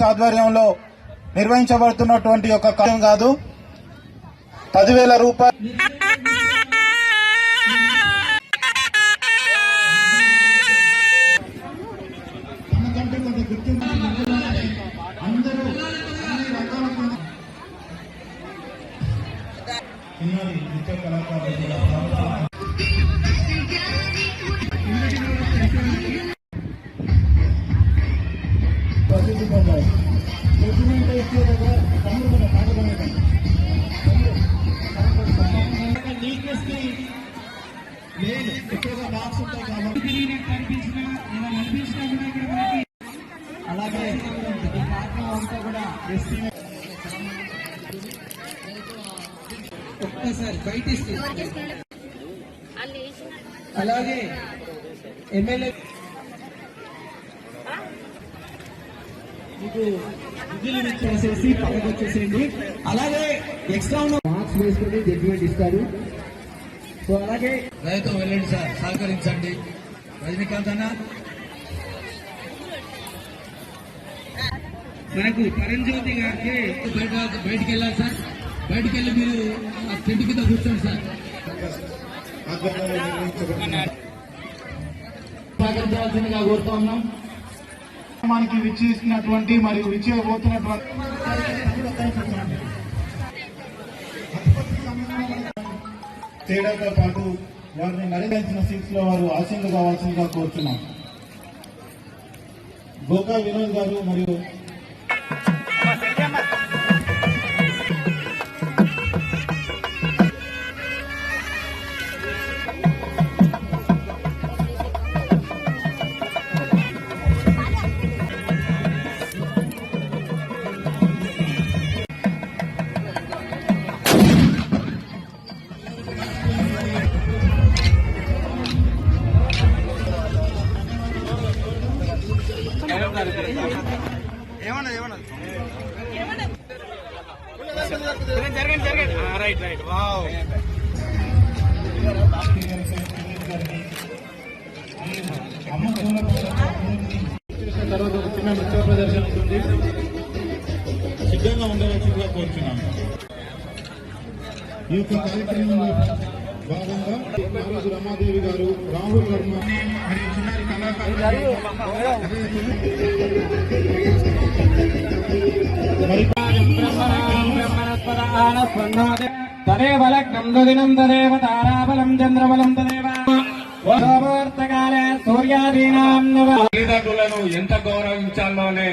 Trust ఆధ్వర్యంలో నిర్వహించబడుతున్నటువంటి ఒక కార్యం కాదు. పదివేల రూపాయలు అలాగే ఈ కార్యక్రమం అంతా కూడా ఒక్కసారి బయట అలాగే ఎమ్మెల్యే మీకు విధులు ఇచ్చేసేసి పక్కకు వచ్చేసేయండి. అలాగే ఎక్స్ట్రా మార్క్స్ వేసుకుని జడ్జిమెంట్ ఇస్తారు. అలాగే దయతో వెళ్ళండి సార్ సహకరించండి. రజనీకాంత్ అన్న. మనకు పరంజ్యోతి గారికి బయట బయటికి వెళ్ళాలి సార్. బయటికి వెళ్ళి మీరు ఆ టెంట్ కింద కూర్చోండి సార్. సహకరించాల్సిందిగా కోరుతా ఉన్నాం. మనకి విచ్చేసినటువంటి మరియు విచ్చేయబోతున్నటువంటి తేడాతో పాటు వారిని మరణించిన సీట్స్లో వారు ఆశీలు కావాల్సిందిగా కోరుతున్నాం గోకా వినోద్ గారు మరియు అమ్మ చేసిన తర్వాత ఒక చిన్న నృత్య ప్రదర్శన ఉంటుంది సిద్ధంగా ఉండవలసిందిగా కోరుచున్నాను ఈ యొక్క కార్యక్రమంలో భాగంగా నారదు రమాదేవి గారు రాహుల్ వర్మ మరియు చిన్నారి కళాకారులు మరి తదేవ లగ్నం దుదినం తదేవ తారాబలం చంద్రబలం తదేవ తల్లిదండ్రులను ఎంత గౌరవించాలోనే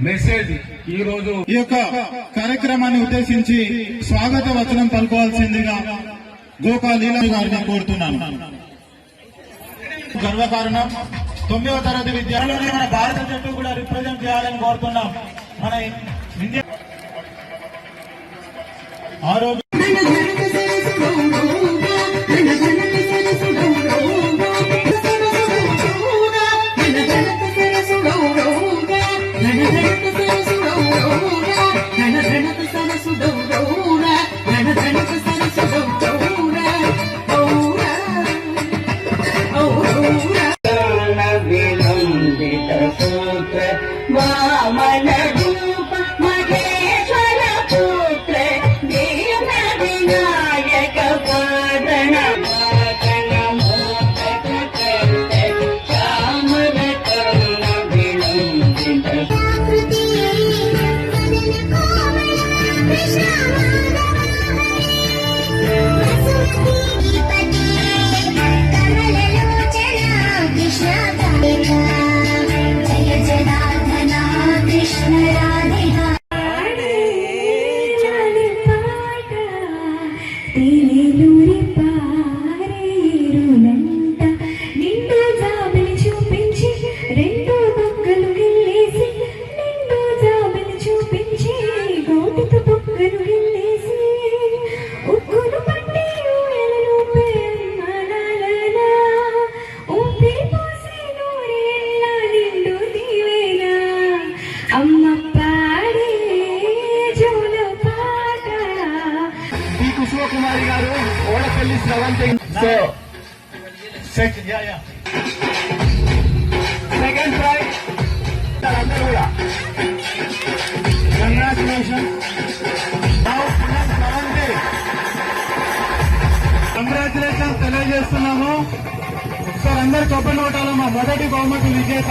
మెసేజ్ ఈ రోజు ఈ యొక్క కార్యక్రమాన్ని ఉద్దేశించి స్వాగత వచనం పలుకోవాల్సిందిగా గోపాల్ గోపాలీల గారిని కోరుతున్నాను. గర్వకారణం తొమ్మిదవ తరగతి విద్యార్థులని మన భారత జట్టు కూడా రిప్రజెంట్ చేయాలని కోరుతున్నాం. మన ఇండియా ఆరోగ్య ఒకసారి అందరు మా మొదటి బహుమతి విజేత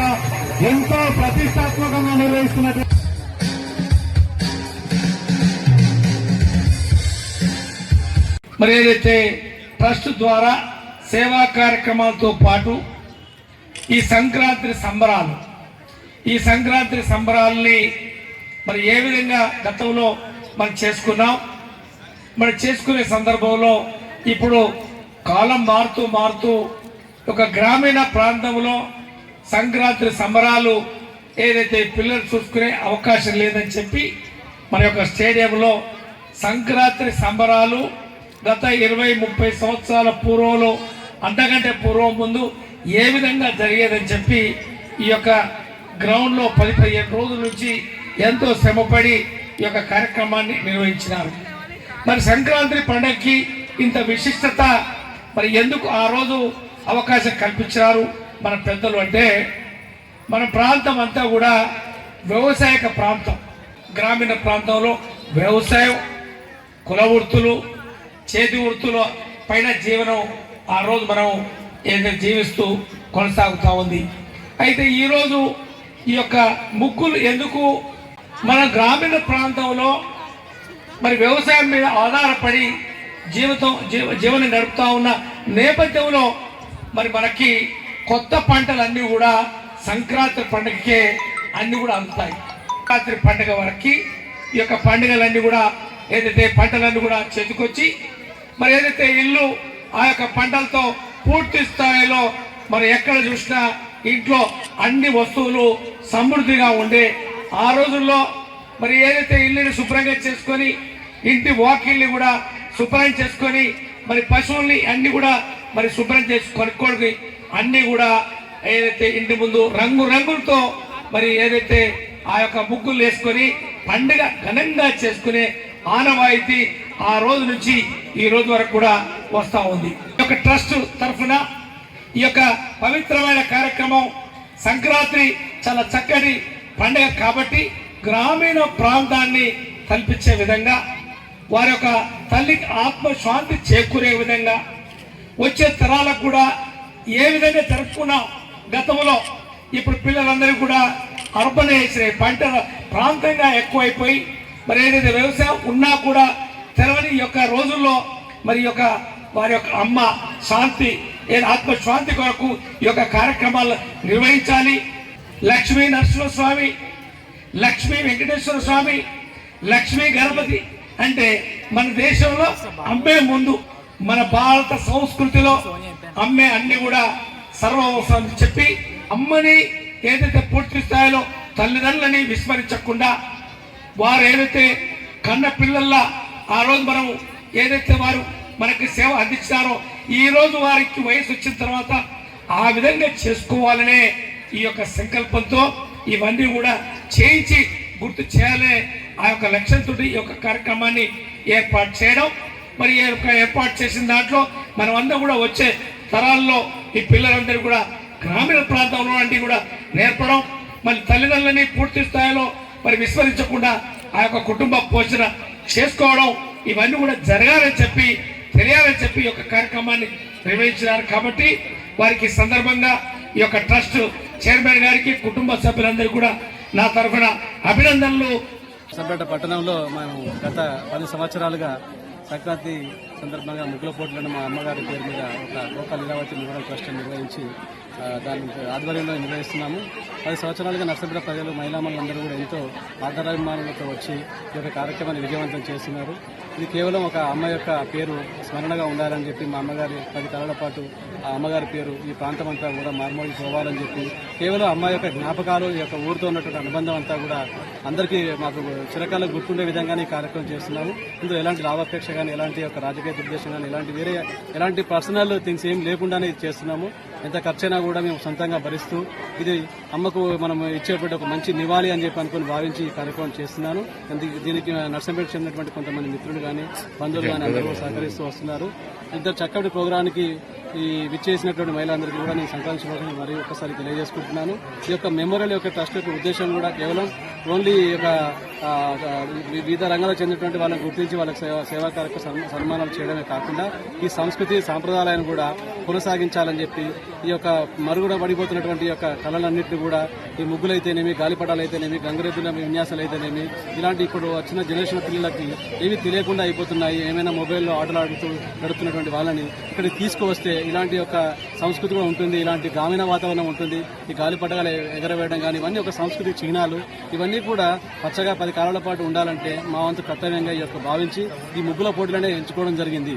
ఎంతో ప్రతిష్టాత్మకంగా నిర్వహిస్తున్నట్టు మరి ఏదైతే ట్రస్ట్ ద్వారా సేవా కార్యక్రమాలతో పాటు ఈ సంక్రాంతి సంబరాలు ఈ సంక్రాంతి సంబరాల్ని మరి ఏ విధంగా గతంలో మనం చేసుకున్నాం మరి చేసుకునే సందర్భంలో ఇప్పుడు కాలం మారుతూ మారుతూ ఒక గ్రామీణ ప్రాంతంలో సంక్రాంతి సంబరాలు ఏదైతే పిల్లలు చూసుకునే అవకాశం లేదని చెప్పి మన యొక్క స్టేడియంలో సంక్రాంతి సంబరాలు గత ఇరవై ముప్పై సంవత్సరాల పూర్వంలో అంతకంటే పూర్వం ముందు ఏ విధంగా జరిగేదని చెప్పి ఈ యొక్క గ్రౌండ్లో పది పదిహేను రోజుల నుంచి ఎంతో శ్రమపడి ఈ యొక్క కార్యక్రమాన్ని నిర్వహించినారు. మరి సంక్రాంతి పండగకి ఇంత విశిష్టత మరి ఎందుకు ఆ రోజు అవకాశం కల్పించినారు మన పెద్దలు అంటే మన ప్రాంతం అంతా కూడా వ్యవసాయక ప్రాంతం. గ్రామీణ ప్రాంతంలో వ్యవసాయం కుల వృత్తులు చేతి వృత్తుల పైన జీవనం ఆ రోజు మనం ఏదైనా జీవిస్తూ కొనసాగుతూ ఉంది. అయితే ఈరోజు ఈ యొక్క ముగ్గులు ఎందుకు మన గ్రామీణ ప్రాంతంలో మరి వ్యవసాయం మీద ఆధారపడి జీవితం జీవ జీవనం నడుపుతూ ఉన్న నేపథ్యంలో మరి మనకి కొత్త పంటలన్నీ కూడా సంక్రాంతి పండుగకే అన్నీ కూడా అందుతాయి. సంక్రాంతి పండుగ వరకు ఈ యొక్క పండుగలన్నీ కూడా ఏదైతే పంటలన్నీ కూడా చేతికొచ్చి మరి ఏదైతే ఇల్లు ఆ యొక్క పంటలతో పూర్తి స్థాయిలో మరి ఎక్కడ చూసినా ఇంట్లో అన్ని వస్తువులు సమృద్ధిగా ఉండే ఆ రోజుల్లో మరి ఏదైతే ఇల్లుని శుభ్రంగా చేసుకొని ఇంటి వాకిల్ని కూడా శుభ్రం చేసుకొని మరి పశువుల్ని అన్ని కూడా మరి శుభ్రం చేసి కొనుక్కోడికి అన్ని కూడా ఏదైతే ఇంటి ముందు రంగు రంగులతో మరి ఏదైతే ఆ యొక్క ముగ్గులు వేసుకొని పండుగ ఘనంగా చేసుకునే ఆనవాయితీ ఆ రోజు నుంచి ఈ రోజు వరకు కూడా వస్తూ ఉంది. ఈ యొక్క ట్రస్ట్ తరఫున ఈ యొక్క పవిత్రమైన కార్యక్రమం సంక్రాంతి చాలా చక్కటి పండుగ కాబట్టి గ్రామీణ ప్రాంతాన్ని కల్పించే విధంగా వారి యొక్క తల్లికి ఆత్మశాంతి చేకూరే విధంగా వచ్చే తరాలకు కూడా ఏ విధంగా జరుపుకున్నాం గతంలో ఇప్పుడు పిల్లలందరూ కూడా అర్బనైజేషన్ పంట ప్రాంతంగా ఎక్కువైపోయి మరి ఏదైతే వ్యవసాయం ఉన్నా కూడా తెలవని యొక్క రోజుల్లో మరి యొక్క వారి యొక్క అమ్మ శాంతి ఆత్మశాంతి కొరకు ఈ యొక్క కార్యక్రమాలు నిర్వహించాలి. లక్ష్మీ నరసింహ స్వామి లక్ష్మీ వెంకటేశ్వర స్వామి లక్ష్మీ గణపతి అంటే మన దేశంలో అమ్మే ముందు మన భారత సంస్కృతిలో అమ్మే అన్ని కూడా సర్వవసరం చెప్పి అమ్మని ఏదైతే పూర్తి స్థాయిలో తల్లిదండ్రులని విస్మరించకుండా వారు ఏదైతే కన్న పిల్లల్లా ఆ రోజు మనం ఏదైతే వారు మనకి సేవ అందించారో ఈ రోజు వారికి వయసు వచ్చిన తర్వాత ఆ విధంగా చేసుకోవాలనే ఈ యొక్క సంకల్పంతో ఇవన్నీ కూడా చేయించి గుర్తు చేయాలనే ఆ యొక్క లక్ష్యంతో ఈ యొక్క కార్యక్రమాన్ని ఏర్పాటు చేయడం మరి ఏర్పాటు చేసిన దాంట్లో మనం అందరం కూడా వచ్చే తరాల్లో ఈ పిల్లలందరూ కూడా గ్రామీణ ప్రాంతంలో అంటే కూడా నేర్పడం మరి తల్లిదండ్రులని పూర్తి స్థాయిలో మరి విస్మరించకుండా ఆ యొక్క కుటుంబ పోషణ చేసుకోవడం ఇవన్నీ కూడా జరగాలని చెప్పి తెలియాలని చెప్పి ఈ యొక్క కార్యక్రమాన్ని నిర్వహించినారు. కాబట్టి వారికి సందర్భంగా ఈ యొక్క ట్రస్ట్ చైర్మన్ గారికి కుటుంబ సభ్యులందరూ కూడా నా తరఫున అభినందనలు. సబ్బేట పట్టణంలో మేము గత పది సంవత్సరాలుగా సంక్రాంతి సందర్భంగా ముగ్గులపోటులను మా అమ్మగారి పేరు మీద ఒక లోకల్ లీలావతి నిర్వహణ ట్రస్ట్ నిర్వహించి దాని ఆధ్వర్యంలో నిర్వహిస్తున్నాము. పది సంవత్సరాలుగా నర్సపేట ప్రజలు మహిళామణులందరూ కూడా ఎంతో ఆధారాభిమానులతో వచ్చి ఈ యొక్క కార్యక్రమాన్ని విజయవంతం చేస్తున్నారు. ఇది కేవలం ఒక అమ్మ యొక్క పేరు స్మరణగా ఉండాలని చెప్పి మా అమ్మగారి పది తరాల పాటు ఆ అమ్మగారి పేరు ఈ ప్రాంతం అంతా కూడా మార్మోగి పోవాలని చెప్పి కేవలం అమ్మ యొక్క జ్ఞాపకాలు ఈ యొక్క ఊరితో ఉన్నటువంటి అనుబంధం అంతా కూడా అందరికీ మాకు చిరకాలం గుర్తుండే విధంగానే ఈ కార్యక్రమం చేస్తున్నాము. ఇందులో ఎలాంటి లాభాపేక్ష కానీ ఎలాంటి యొక్క రాజకీయ దుర్దేశం కానీ ఎలాంటి వేరే ఎలాంటి పర్సనల్ థింగ్స్ ఏం లేకుండానే చేస్తున్నాము. ఎంత ఖర్చైనా కూడా మేము సొంతంగా భరిస్తూ ఇది అమ్మకు మనం ఇచ్చేటువంటి ఒక మంచి నివాళి అని చెప్పి అనుకుని భావించి ఈ కార్యక్రమం చేస్తున్నాను. దీనికి- నర్సంపేట చెందినటువంటి కొంతమంది మిత్రులు కానీ బంధువులు కానీ అందరూ సహకరిస్తూ వస్తున్నారు. ఇంత చక్కటి ప్రోగ్రానికి ఈ విచ్చేసినటువంటి మహిళలందరికీ కూడా నేను సంక్రాంతి శుభాకాంక్షలు మరియు ఒక్కసారి తెలియజేసుకుంటున్నాను. ఈ యొక్క మెమోరియల్ యొక్క ట్రస్ట్ యొక్క ఉద్దేశం కూడా కేవలం ఓన్లీ ఈ యొక్క వివిధ రంగాలకు చెందినటువంటి వాళ్ళని గుర్తించి వాళ్ళకి సేవ సేవా కార్యక్రమ సన్మానం సన్మానాలు చేయడమే కాకుండా ఈ సంస్కృతి సాంప్రదాయాలను కూడా కొనసాగించాలని చెప్పి ఈ యొక్క మరుగుడ పడిపోతున్నటువంటి యొక్క కళలన్నింటినీ కూడా ఈ ముగ్గులైతేనేమి గాలిపటాలు అయితేనేమి గంగరెద్దుల విన్యాసాలు అయితేనేమి ఇలాంటి ఇప్పుడు వచ్చిన జనరేషన్ పిల్లలకి ఏవి తెలియకుండా అయిపోతున్నాయి ఏమైనా మొబైల్లో ఆటలు ఆడుతూ గడుపుతున్నటువంటి వాళ్ళని ఇక్కడ తీసుకువస్తే ఇలాంటి యొక్క సంస్కృతి కూడా ఉంటుంది ఇలాంటి గ్రామీణ వాతావరణం ఉంటుంది ఈ గాలిపటాలు ఎగరవేయడం కానీ ఇవన్నీ ఒక సంస్కృతి చిహ్నాలు ఇవన్నీ కూడా పచ్చగా పది కాలాల పాటు ఉండాలంటే మా వంతు కర్తవ్యంగా ఈ యొక్క భావించి ఈ ముగ్గుల పోటీలనే ఎంచుకోవడం జరిగింది.